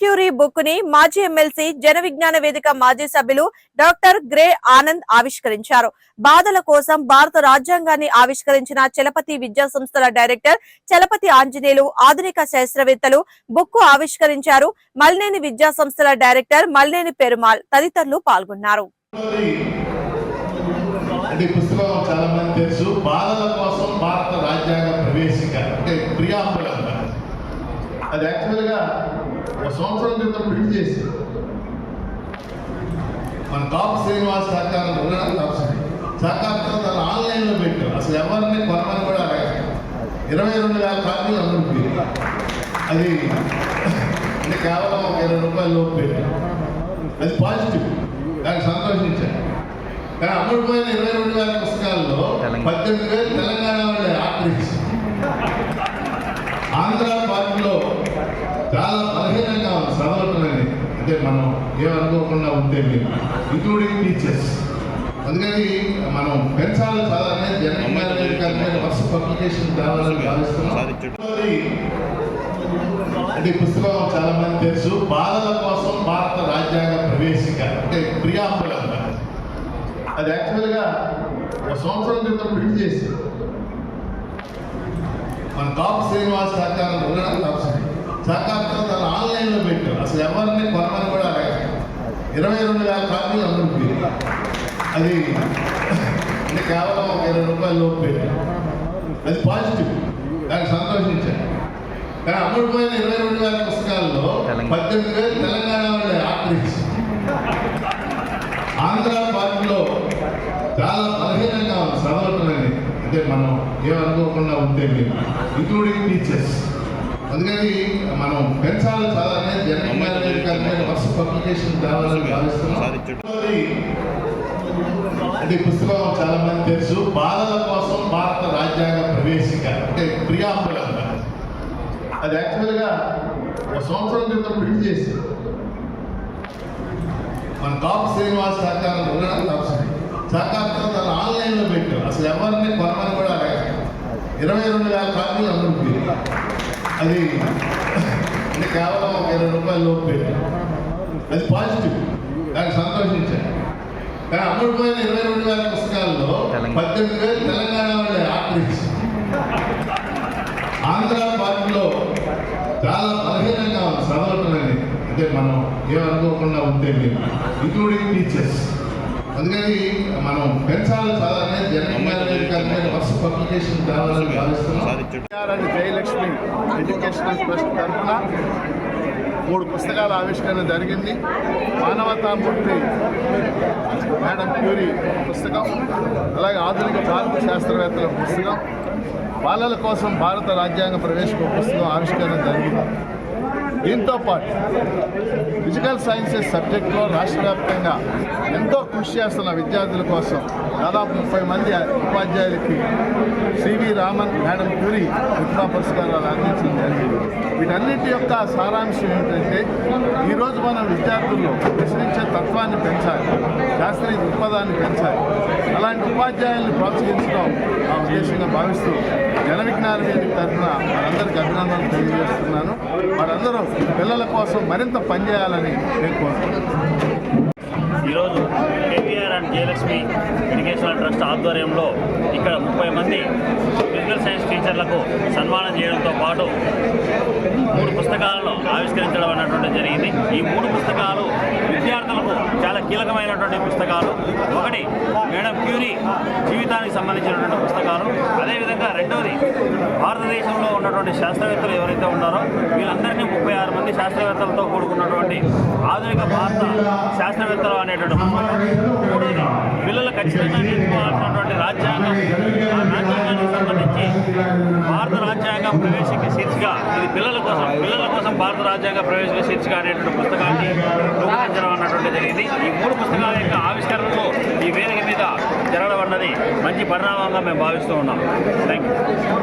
Curie బుక్ని మాజీ MLC Jana Vignana వేదిక మాజీ సభ్యులు డాక్టర్ గ్రే ఆనంద్ ఆవిష్కరించారు. బాధల కోసం భారత రాజ్యాంగాన్ని ఆవిష్కరించిన చలపతి విద్యా సంస్థల డైరెక్టర్ చలపతి ఆంజనేయులు ఆధునిక శాస్త్రవేత్తలు బుక్ ఆవిష్కరించారు. మల్నేని విద్యా సంస్థల డైరెక్టర్ మల్నేని పెరుమాల్ తదితరులు పాల్గొన్నారు. కోసం భారత రాజ్యాంగ ప్రవేశిక అంటే అది యాక్చువల్గా ఒక సంవత్సరం క్రితం ప్రింట్ చేసి మన కాపు శ్రీనివాస్ సహకారం సహకారంతో దాన్ని ఆన్లైన్లో పెట్టాం అసలు ఎవరిని కొనమని కూడా ఇరవై రెండు వేల కాపీలు అందరికి అది అంటే కేవలం ఒక ఇరవై రూపాయల లోపు పెట్టాం అది పాజిటివ్. దానికి సంతోషించాను కానీ అమ్ముడుపోయిన ఇరవై రెండు వేల పుస్తకాల్లో పద్దెనిమిది వేలు తెలంగాణ వాళ్ళే ఆక్రమించి ఆంధ్ర పార్టీలో చాలా బలహీనంగా ఉంది చదవటం అనేది అంటే మనం ఏమనుకోకుండా ఉంటే మీరు ఇంక్లూడింగ్ టీచర్స్ అందుకని మనం పెంచాలి చదవాలని జనరల్ పబ్లికేషన్ తేవాలని భావిస్తున్నాం. అంటే పుస్తకం చాలా మంది తెలుసు బాలల కోసం భారత రాజ్యాంగ ప్రవేశిక అంటే ప్రియాంబులం అది యాక్చువల్గా ఒక సంవత్సరం క్రితం ప్రింట్ చేసి మన కాపు శ్రీనివాస్ సహకారం సహకారంతో దాన్ని ఆన్లైన్లో పెట్టాం అసలు ఎవరిని కొనమని కూడా ఇరవై రెండు వేల కాపీలు అందరికి అది అంటే కేవలం ఒక ఇరవై రూపాయల లోపు అది పాజిటివ్. దానికి సంతోషించాను కానీ అమ్ముడుపోయిన ఇరవై రెండు వేల పుస్తకాల్లో పద్దెనిమిది వేలు తెలంగాణ వాళ్ళే ఆక్రమించి ఆంధ్ర పార్టీలో చాలా బలహీనంగా చదవటం అనేది. అంటే మనం ఏమనుకోకుండా ఉంటే ఇంక్లూడింగ్ టీచర్స్ అందుకని మనం పెంచాలి చదవాలని జనరల్ వర్ష పబ్లికేషన్ తేవాలని భావిస్తున్నాం. అంటే పుస్తకం చాలా మంది తెలుసు. బాలల కోసం భారత రాజ్యాంగ ప్రవేశిక అంటే ప్రియాంబులం. అది యాక్చువల్గా ఒక సంవత్సరం క్రితం ప్రింట్ చేసి మన కాపు శ్రీనివాస్ సహకారం సహకారంతో దాన్ని ఆన్లైన్లో పెట్టాం అసలు ఎవరిని కొనమని కూడా ఇరవై రెండు వేల కాపీలు అందరికి అది అంటే కేవలం ఒక ఇరవై రూపాయల లోపు. అది పాజిటివ్. దానికి సంతోషించాను కానీ అమ్ముడుపోయిన ఇరవై రెండు వేల పుస్తకాల్లో పద్దెనిమిది వేలు తెలంగాణ వాళ్ళే ఆక్రమించి ఆంధ్ర పార్టీలో చాలా బలహీనంగా ఉంది చదవటం అనేది అంటే మనం ఏమనుకోకుండా ఉంటే మీరు ఇంక్లూడింగ్ టీచర్స్ అందుకని మనం పెంచాలి చదవాలని జనరల్ పబ్లికేషన్ భావిస్తున్నాం. జయలక్ష్మి ఎడ్యుకేషనల్ ట్రస్ట్ తరఫున మూడు పుస్తకాల ఆవిష్కరణ జరిగింది. మానవతామూర్తి మేడం ప్యూరి పుస్తకం అలాగే ఆధునిక భారత శాస్త్రవేత్తల పుస్తకం బాలల కోసం భారత రాజ్యాంగ ప్రవేశిక పుస్తకం ఆవిష్కరణ జరిగింది. దీంతో పాటు ఫిజికల్ సైన్సెస్ సబ్జెక్టులో రాష్ట్ర వ్యాప్తంగా ఎంతో కృషి చేస్తున్న విద్యార్థుల కోసం దాదాపు ముప్పై మంది ఉపాధ్యాయులకి సివి రామన్ మేడం పూరి విద్యా పురస్కారాలు అందించడం జరిగింది. వీటన్నిటి యొక్క సారాంశం ఏంటంటే ఈరోజు మనం విద్యార్థుల్లో ప్రశ్నించే తత్వాన్ని పెంచాలి. శాస్త్రీయ దృక్పథాన్ని పెంచాలి. అలాంటి ఉపాధ్యాయుల్ని ప్రోత్సహించడం ఆ ఉద్దేశంగా భావిస్తూ జన విజ్ఞాన వేదిక తరఫున వారందరికీ అభినందనలు తెలియజేస్తున్నాను. వారందరూ పిల్లల కోసం మరింత పనిచేయాలని నేను కోరుతున్నాను ఈరోజు KVR and Jayalakshmi educational trust ఆధ్వర్యంలో ఇక్కడ ముప్పై మంది ఫిజికల్ సైన్స్ టీచర్లకు నిర్మాణం చేయడంతో పాటు మూడు పుస్తకాలను ఆవిష్కరించడం అన్నటువంటి జరిగింది. ఈ మూడు పుస్తకాలు విద్యార్థులకు చాలా కీలకమైనటువంటి పుస్తకాలు. ఒకటి మేడం క్యూరీ జీవితానికి సంబంధించినటువంటి పుస్తకాలు. అదేవిధంగా రెండవది భారతదేశంలో ఉన్నటువంటి శాస్త్రవేత్తలు ఎవరైతే ఉన్నారో వీళ్ళందరినీ ముప్పై ఆరు మంది శాస్త్రవేత్తలతో కూడుకున్నటువంటి ఆధునిక భారత శాస్త్రవేత్తలు అనేటువంటి పుస్తకం. మూడవది పిల్లలు ఖచ్చితంగా నేర్చుకోవాల్సినటువంటి రాజ్యాంగం. రాజ్యాంగానికి సంబంధించి భారత రాజ్యాంగం ప్రవేశిక శీర్షిక ఇది పిల్లల కోసం పిల్లల కోసం భారత రాజ్యాంగ ప్రవేశిక శీర్షిక అనేటువంటి పుస్తకాన్ని రూపొందించడం అన్నటువంటి జరిగింది. ఈ మూడు పుస్తకాల యొక్క ఆవిష్కరణకు ఈ వేదిక మీద జరగడం అన్నది మంచి పరిణామంగా మేము భావిస్తూ ఉన్నాం. Thank you